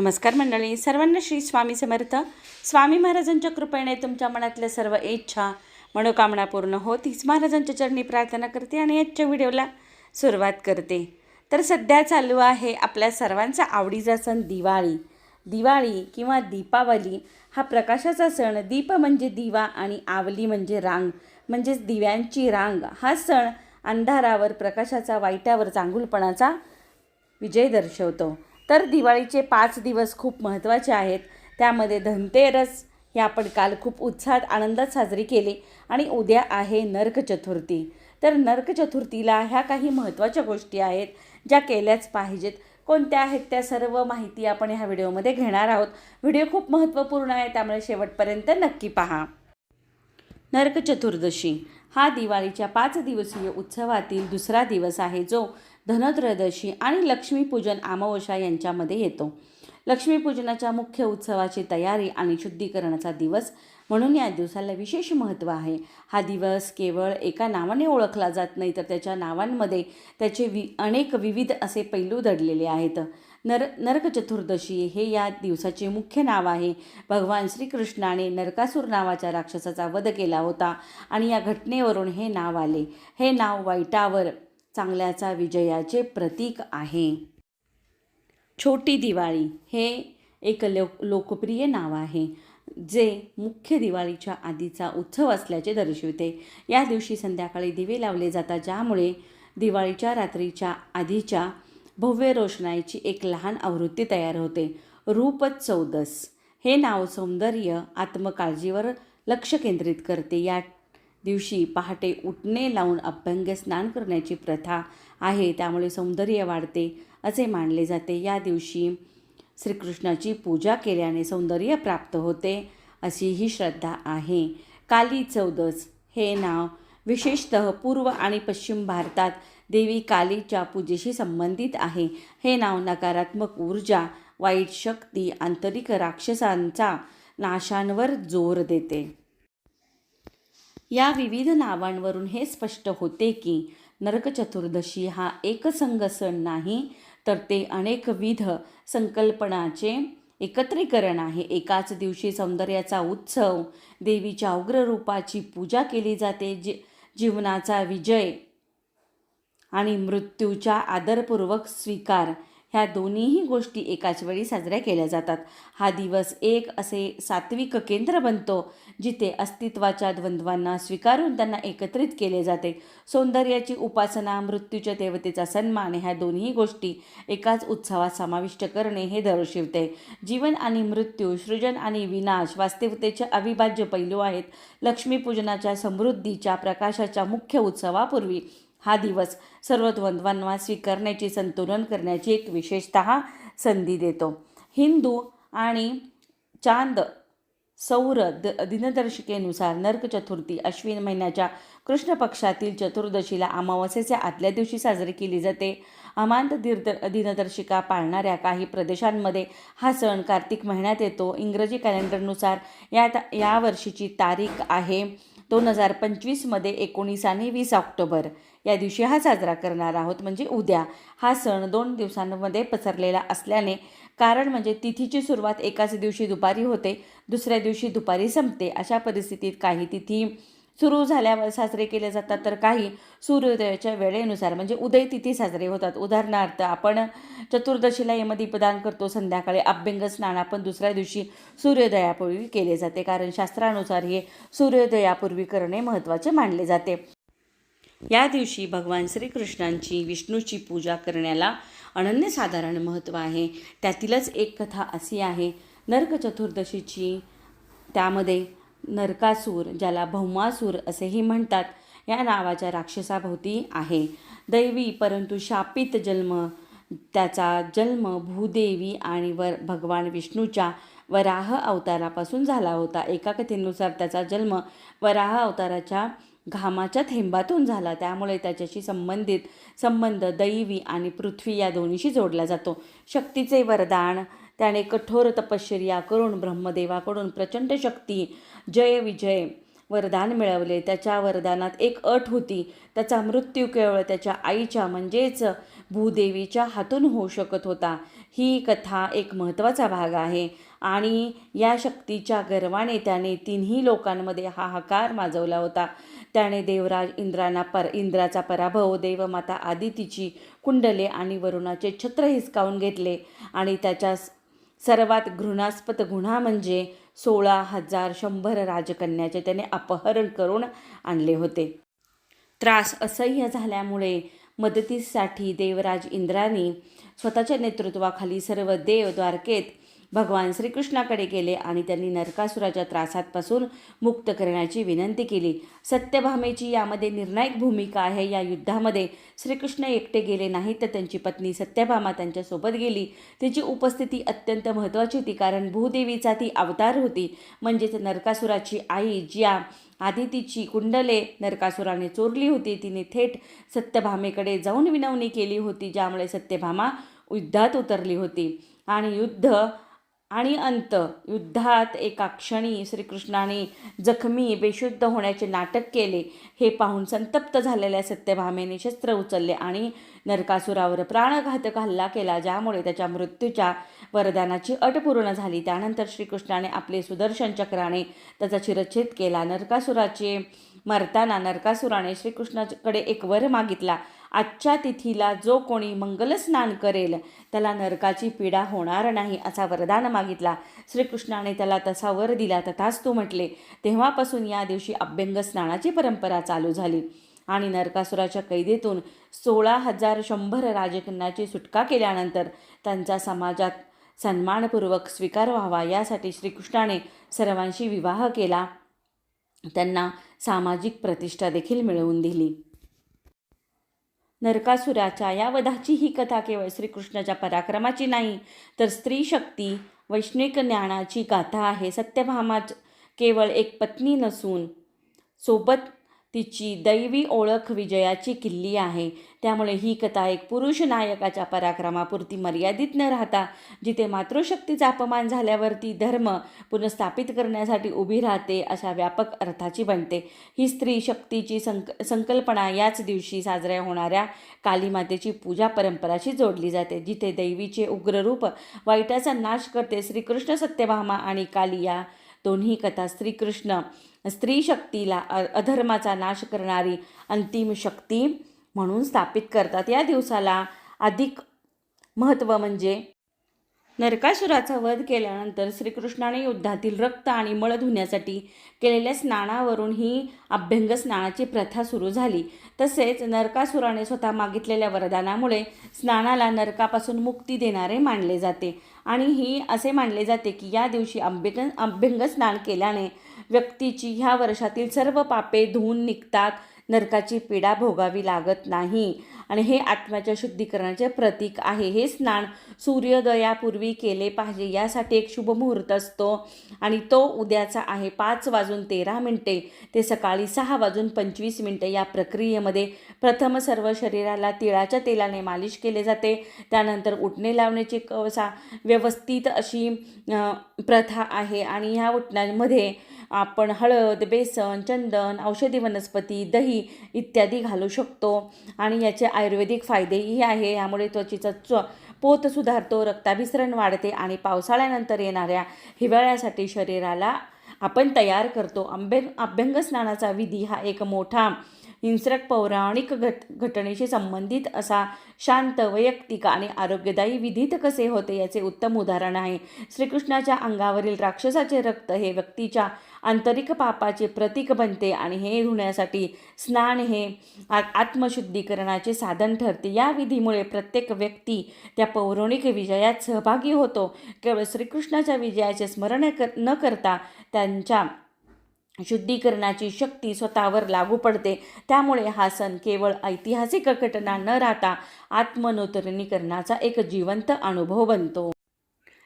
नमस्कार मंडळी सर्वांना श्री स्वामी समर्थ. स्वामी महाराजांच्या कृपेने तुमच्या मनातल्या सर्व इच्छा मनोकामना पूर्ण होत हीच महाराजांच्या चरणी प्रार्थना करते आणि आजच्या व्हिडिओला सुरुवात करते. तर सध्या चालू आहे आपल्या सर्वांचा आवडीचा सण दिवाळी. दिवाळी किंवा दीपावली हा प्रकाशाचा सण. दीप म्हणजे दिवा आणि आवली म्हणजे रांग. म्हणजेच दिव्यांची रांग. हा सण अंधारावर प्रकाशाचा वाईटावर चांगुलपणाचा विजय दर्शवतो. तर दिवाळीचे पाच दिवस खूप महत्त्वाचे आहेत. त्यामध्ये धनतेरस हे आपण काल खूप उत्साहात आनंदात साजरी केली आणि उद्या आहे नरक चतुर्थी तर नरक चतुर्थीला ह्या काही महत्त्वाच्या गोष्टी आहेत ज्या केल्याच पाहिजेत. कोणत्या आहेत त्या सर्व माहिती आपण ह्या व्हिडिओमध्ये घेणार आहोत. व्हिडिओ खूप महत्त्वपूर्ण आहे त्यामुळे शेवटपर्यंत नक्की पहा. नरक चतुर्दशी हा दिवाळीच्या पाच दिवसीय उत्सवातील दुसरा दिवस आहे जो धनत्रयोदशी आणि लक्ष्मीपूजन अमावस्या यांच्यामध्ये येतो. लक्ष्मीपूजनाच्या मुख्य उत्सवाची तयारी आणि शुद्धीकरणाचा दिवस म्हणून या दिवसाला विशेष महत्त्व आहे. हा दिवस केवळ एका नावाने ओळखला जात नाही तर त्याच्या नावांमध्ये त्याचे वि अनेक विविध असे पैलू दडलेले आहेत. नर नरक चतुर्दशी हे या दिवसाचे मुख्य नाव आहे. भगवान श्रीकृष्णाने नरकासूर नावाच्या राक्षसाचा वध केला होता आणि या घटनेवरून हे नाव आले. हे नाव वाईटावर चांगल्याचा विजयाचे प्रतीक आहे. छोटी दिवाळी हे एक लोक लोकप्रिय नाव आहे जे मुख्य दिवाळीच्या आधीचा उत्सव असल्याचे दर्शवते. या दिवशी संध्याकाळी दिवे लावले जातात ज्यामुळे दिवाळीच्या रात्रीच्या आधीच्या भव्य रोषणाईची एक लहान आवृत्ती तयार होते. रूपच चौदस हे नाव सौंदर्य आत्मकाळजीवर लक्ष केंद्रित करते. या दिवशी पहाटे उठणे लावून अभ्यंग स्नान करण्याची प्रथा आहे त्यामुळे सौंदर्य वाढते असे मानले जाते. या दिवशी श्रीकृष्णाची पूजा केल्याने सौंदर्य प्राप्त होते अशी ही श्रद्धा आहे. काली चौदस हे नाव विशेषतः पूर्व आणि पश्चिम भारतात देवी कालीच्या पूजेशी संबंधित आहे. हे नाव नकारात्मक ऊर्जा वाईट शक्ती आंतरिक राक्षसांचा नाशांवर जोर देते. या विविध नावांवरून हे स्पष्ट होते की नरक चतुर्दशी हा एकसंग सण नाही तर ते अनेकविध संकल्पनाचे एकत्रीकरण आहे. एकाच दिवशी सौंदर्याचा उत्सव देवीच्या उग्र रूपाची पूजा केली जाते जी जीवनाचा विजय आणि मृत्यूचा आदरपूर्वक स्वीकार ह्या दोन्हीही गोष्टी एकाच वेळी साजऱ्या केल्या जातात. हा दिवस एक असे सात्विक केंद्र बनतो जिथे अस्तित्वाच्या द्वंद्वांना स्वीकारून त्यांना एकत्रित केले जाते. सौंदर्याची उपासना मृत्यूच्या देवतेचा सन्मान ह्या दोन्ही गोष्टी एकाच उत्सवात समाविष्ट करणे हे दर्शविते. जीवन आणि मृत्यू सृजन आणि विनाश वास्तविकतेचे अविभाज्य पैलू आहेत. लक्ष्मीपूजनाच्या समृद्धीच्या प्रकाशाच्या मुख्य उत्सवापूर्वी हा दिवस सर्व द्वंद्वांना स्वीकारण्याची संतुलन करण्याची एक विशेषत संधी देतो. हिंदू आणि चांद सौर द दिनदर्शिकेनुसार नरक चतुर्थी अश्विन महिन्याच्या कृष्ण पक्षातील चतुर्दशीला अमावस्येच्या आदल्या दिवशी साजरी केली जाते. अमांत दीर्द दिनदर्शिका पाळणाऱ्या काही प्रदेशांमध्ये हा सण कार्तिक महिन्यात येतो. इंग्रजी कॅलेंडरनुसार या या वर्षीची तारीख आहे दोन हजार पंचवीसमध्ये एकोणीस आणि वीस ऑक्टोबर. या दिवशी हा साजरा करणार आहोत. म्हणजे उद्या हा सण दोन दिवसांमध्ये पसरलेला असल्याने कारण म्हणजे तिथीची सुरुवात एकाच दिवशी दुपारी होते दुसऱ्या दिवशी दुपारी संपते. अशा परिस्थितीत काही तिथी सुरू झाल्यावर साजरे केले जातात. तर काही सूर्योदयाच्या वेळेनुसार म्हणजे उदय तिथी साजरे होतात. उदाहरणार्थ आपण चतुर्दशीला यमदीपदान करतो. संध्याकाळी अभ्यंग स्नान आपण दुसऱ्या दिवशी सूर्योदयापूर्वी केले जाते. कारण शास्त्रानुसार हे सूर्योदयापूर्वी करणे महत्त्वाचे मानले जाते. या दिवशी भगवान श्रीकृष्णांची विष्णूची पूजा करण्याला अनन्यसाधारण महत्त्व आहे. त्यातीलच एक कथा अशी आहे. नरक चतुर्दशीची त्यामध्ये नरकासूर ज्याला भौमासूर असेही म्हणतात या नावाच्या राक्षसाभोवती आहे. दैवी परंतु शापित जन्म त्याचा जन्म भूदेवी आणि वर भगवान विष्णूच्या वराह अवतारापासून झाला होता. एका कथेनुसार त्याचा जन्म वराह अवताराच्या घामाच्या थेंबातून झाला. त्यामुळे त्याच्याशी संबंधित संबंध दैवी आणि पृथ्वी या दोन्हीशी जोडला जातो. शक्तीचे वरदान त्याने कठोर तपश्चर्या करून ब्रह्मदेवाकडून प्रचंड शक्ती जय विजय वरदान मिळवले. त्याच्या वरदानात एक अट होती. त्याचा मृत्यू केवळ त्याच्या आईच्या म्हणजेच भूदेवीच्या हातून होऊ शकत होता. ही कथा एक महत्त्वाचा भाग आहे. आणि या शक्तीच्या गर्वाने त्याने तिन्ही लोकांमध्ये हाहाकार माजवला होता. त्याने देवराज इंद्रांना पर इंद्राचा पराभव देवमाता आदितीची कुंडले आणि वरुणाचे छत्र हिसकावून घेतले आणि त्याच्या सर्वात घृणास्पद गुन्हा म्हणजे सोळा हजार शंभर राजकन्याचे त्याने अपहरण करून आणले होते. त्रास असह्य झाल्यामुळे मदतीसाठी देवराज इंद्राने स्वतःच्या नेतृत्वाखाली सर्व देव द्वारकेत भगवान श्रीकृष्णाकडे गेले आणि त्यांनी नरकासुराच्या त्रासातपासून मुक्त करण्याची विनंती केली. सत्यभामेची यामध्ये निर्णायक भूमिका आहे. या युद्धामध्ये श्रीकृष्ण एकटे गेले नाहीत तर त्यांची पत्नी सत्यभामा त्यांच्यासोबत गेली. तिची उपस्थिती अत्यंत महत्त्वाची होती कारण भूदेवीचा ती अवतार होती. म्हणजेच नरकासुराची आई ज्या आदितीची कुंडले नरकासुराने चोरली होती तिने थेट सत्यभामेकडे जाऊन विनवणी केली होती ज्यामुळे सत्यभामा युद्धात उतरली होती. आणि युद्ध आणि अंत. युद्धात एका क्षणी श्रीकृष्णाने जखमी बेशुद्ध होण्याचे नाटक केले. हे पाहून संतप्त झालेल्या सत्यभामेने शस्त्र उचलले आणि नरकासुरावर प्राणघातक हल्ला केला ज्यामुळे त्याच्या मृत्यूच्या वरदानाची अट पूर्ण झाली. त्यानंतर श्रीकृष्णाने आपले सुदर्शन चक्राने त्याचा शिरच्छेद केला. नरकासुराचे मरताना नरकासुराने श्रीकृष्णाकडे एक वर मागितला. आजच्या तिथीला जो कोणी मंगलस्नान करेल त्याला नरकाची पीडा होणार नाही असा वरदान मागितला. श्रीकृष्णाने त्याला तसा वर दिला तथाच तू म्हटले तेव्हापासून या दिवशी अभ्यंग स्नानाची परंपरा चालू झाली आणि नरकासुराच्या कैदेतून सोळा हजार शंभर राजकन्याची सुटका केल्यानंतर त्यांचा समाजात सन्मानपूर्वक स्वीकार व्हावा यासाठी श्रीकृष्णाने सर्वांशी विवाह केला. त्यांना सामाजिक प्रतिष्ठा देखील मिळवून दिली. नरकासुराच्या या वधाची ही कथा केवळ श्रीकृष्णाच्या पराक्रमाची नाही तर स्त्री शक्ती वैष्णिक ज्ञानाची गाथा आहे. सत्यभामा केवळ एक पत्नी नसून सोबत तिची दैवी ओळख विजयाची किल्ली आहे. त्यामुळे ही कथा एक पुरुष नायकाच्या पराक्रमापुरती मर्यादित न राहता जिथे मातृशक्तीचा अपमान झाल्यावर ती धर्म पुनर्स्थापित करण्यासाठी उभी राहते अशा व्यापक अर्थाची बनते. ही स्त्री शक्तीची संक संकल्पना याच दिवशी साजऱ्या होणाऱ्या कालीमातेची पूजा परंपराशी जोडली जाते जिथे दैवीचे उग्ररूप वाईटाचा नाश करते श्रीकृष्ण सत्यभामा आणि काली या दोन्ही कथा श्रीकृष्ण स्त्री शक्तीला अ अधर्माचा नाश करणारी अंतिम शक्ती म्हणून स्थापित करतात. या दिवसाला अधिक महत्त्व म्हणजे नरकासुराचा वध केल्यानंतर श्रीकृष्णाने युद्धातील रक्त आणि मळ धुण्यासाठी केलेल्या स्नानावरून ही अभ्यंग स्नानाची प्रथा सुरू झाली. तसेच नरकासुराने स्वतः मागितलेल्या वरदानामुळे स्नानाला नरकापासून मुक्ती देणारे मानले जाते. आणि ही असे मानले जाते की या दिवशी अभ्यंग अभ्यंग स्नान केल्याने व्यक्तीची ह्या वर्षातील सर्व पापे धुवून निघतात. नरकाची पीडा भोगावी लागत नाही. आणि हे आत्म्याच्या शुद्धीकरणाचे प्रतीक आहे. हे स्नान सूर्योदयापूर्वी केले पाहिजे यासाठी एक शुभ मुहूर्त असतो. आणि तो उद्याचा आहे. पाच वाजून तेरा मिनटे ते सकाळी सहा वाजून पंचवीस मिनटे या प्रक्रियेमध्ये प्रथम सर्व शरीराला तिळाच्या तेलाने मालिश केले जाते. त्यानंतर उठणे लावण्याची कवसा व्यवस्थित अशी प्रथा आहे. आणि ह्या उठण्यामध्ये आपण हळद बेसन चंदन औषधी वनस्पती दही इत्यादी घालू शकतो. आणि याचे आयुर्वेदिक फायदेही आहे. यामुळे त्वचेचा च पोत सुधारतो रक्ताभिसरण वाढते आणि पावसाळ्यानंतर येणाऱ्या हिवाळ्यासाठी शरीराला आपण तयार करतो. आंबे अभ्यंग स्नानाचा विधी हा एक मोठा हिंसक पौराणिक घट घटनेशी संबंधित असा शांत वैयक्तिक आणि आरोग्यदायी विधीत कसे होते याचे उत्तम उदाहरण आहे. श्रीकृष्णाच्या अंगावरील राक्षसाचे रक्त हे व्यक्तीच्या आंतरिक पापाचे प्रतीक बनते आणि हे धुण्यासाठी स्नान हे आ- आत्मशुद्धीकरणाचे साधन ठरते. या विधीमुळे प्रत्येक व्यक्ती त्या पौराणिक विजयात सहभागी होतो. केवळ श्रीकृष्णाच्या विजयाचे स्मरण कर न करता त्यांच्या शुद्धीकरणाची शक्ती स्वतःवर लागू पडते. त्यामुळे हा सण केवळ ऐतिहासिक घटना न राहता आत्मनूतनीकरणाचा एक जिवंत अनुभव बनतो.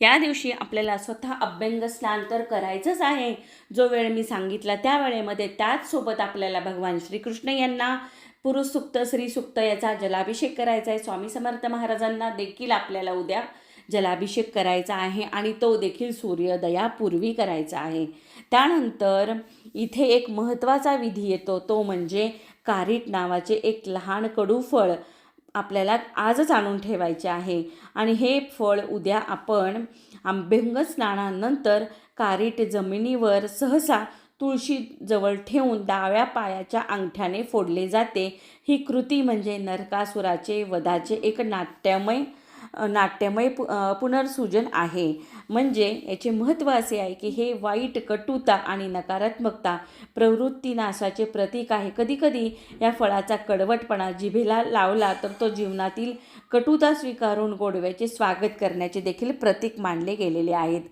या दिवशी आपल्याला स्वतः अभ्यंग स्नान तर करायचंच आहे. जो वेळ मी सांगितला त्या वेळेमध्ये त्याचसोबत आपल्याला भगवान श्रीकृष्ण यांना पुरुष सुक्त सुक्त याचा जलाभिषेक करायचा आहे. स्वामी समर्थ महाराजांना देखील आपल्याला उद्या जलाभिषेक करायचा आहे आणि तो देखील सूर्योदयापूर्वी करायचा आहे. त्यानंतर इथे एक महत्त्वाचा विधी येतो तो म्हणजे कारीट नावाचे एक लहान कडू फळ आपल्याला आजच आणून ठेवायचे आहे. आणि हे फळ उद्या आपण आंबेंग स्नानानंतर कारीट जमिनीवर सहसा तुळशीजवळ ठेवून डाव्या पायाच्या अंगठ्याने फोडले जाते. ही कृती म्हणजे नरकासुराचे वधाचे एक नाट्यमय नाट्यमय पु पुनर्सूजन आहे. म्हणजे याचे महत्त्व असे आहे की हे वाईट कटुता आणि नकारात्मकता प्रवृत्तीनाशाचे प्रतीक आहे. कधीकधी या फळाचा कडवटपणा जिभेला लावला तर तो जीवनातील कटुता स्वीकारून गोडव्याचे स्वागत करण्याचे देखील प्रतीक मानले गेलेले आहेत.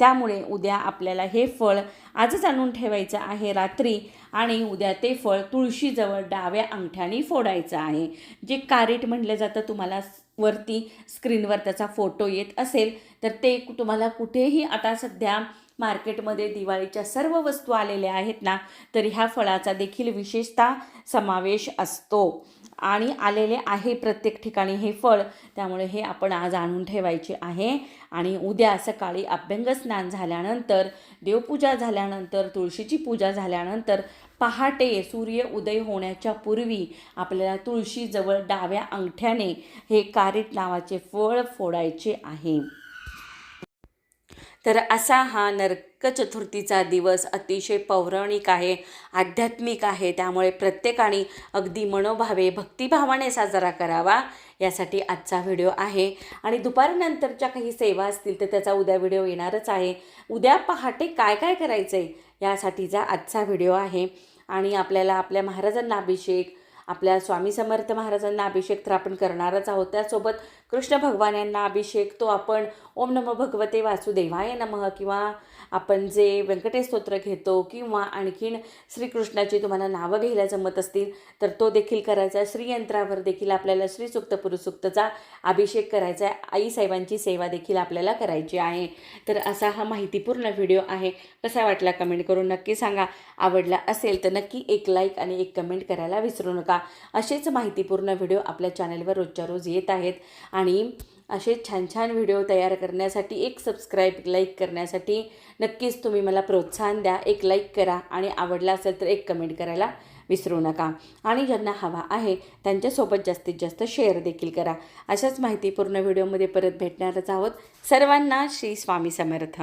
त्यामुळे उद्या आपल्याला हे फळ आजच आणून ठेवायचं आहे रात्री आणि उद्या ते फळ तुळशीजवळ डाव्या अंगठ्याने फोडायचं आहे. जे कारेट म्हटलं जातं तुम्हाला वरती स्क्रीनवर त्याचा फोटो येत असेल तर ते तुम्हाला कुठेही आता सध्या मार्केटमध्ये दिवाळीच्या सर्व वस्तू आलेल्या आहेत ना तर ह्या फळाचा देखील विशेषतः समावेश असतो. आणि आलेले आहे प्रत्येक ठिकाणी हे फळ त्यामुळे हे आपण आज आणून ठेवायचे आहे. आणि उद्या सकाळी अभ्यंग स्नान झाल्यानंतर देवपूजा झाल्यानंतर तुळशीची पूजा झाल्यानंतर पहाटे सूर्य उदय होण्याच्या पूर्वी आपल्याला तुळशीजवळ डाव्या अंगठ्याने हे कारीट नावाचे फळ फोडायचे आहे. तर असा हा नरक चतुर्थीचा दिवस अतिशय पौराणिक आहे आध्यात्मिक आहे. त्यामुळे प्रत्येकाने अगदी मनोभावे भक्तिभावाने साजरा करावा यासाठी आजचा व्हिडिओ आहे. आणि दुपारनंतरच्या काही सेवा असतील तर त्याचा उद्या व्हिडिओ येणारच आहे. उद्या पहाटे काय काय करायचं आहे यासाठीचा आजचा व्हिडिओ आहे. आणि आपल्याला आपल्या महाराजांना अभिषेक आपल्या स्वामी समर्थ महाराजांना अभिषेक तर आपण करणारच आहोत. त्यासोबत कृष्ण भगवान यांना अभिषेक तो आपण ओम नमो भगवते वासुदेवाय नमः. किंवा आपण जे व्यंकटेश स्तोत्र घेतो किंवा आणखीन श्रीकृष्णाची तुम्हाला नावं घ्यायला जमत असतील तर तो देखील करायचा. आहे श्रीयंत्रावर देखील आपल्याला श्रीसुक्त पुरुसुक्तचा अभिषेक करायचा आहे. आईसाहेबांची सेवा देखील आपल्याला करायची आहे. तर असा हा माहितीपूर्ण व्हिडिओ आहे. कसा वाटला कमेंट करून नक्की सांगा. आवडला असेल तर नक्की एक लाईक आणि एक कमेंट करायला विसरू नका. असेच माहितीपूर्ण व्हिडिओ आपल्या चॅनलवर रोजच्या रोज येत आहेत. आणि असे छान छान व्हिडिओ तयार करण्यासाठी एक सबस्क्राईब लाईक करण्यासाठी नक्कीच तुम्ही मला प्रोत्साहन द्या. एक लाईक करा आणि आवडला असेल तर एक कमेंट करायला विसरू नका. आणि ज्यांना हवा आहे त्यांच्यासोबत जास्तीत जास्त शेअर देखील करा. अशाच माहितीपूर्ण व्हिडिओमध्ये परत भेटणारच आहोत. सर्वांना श्री स्वामी समर्थ.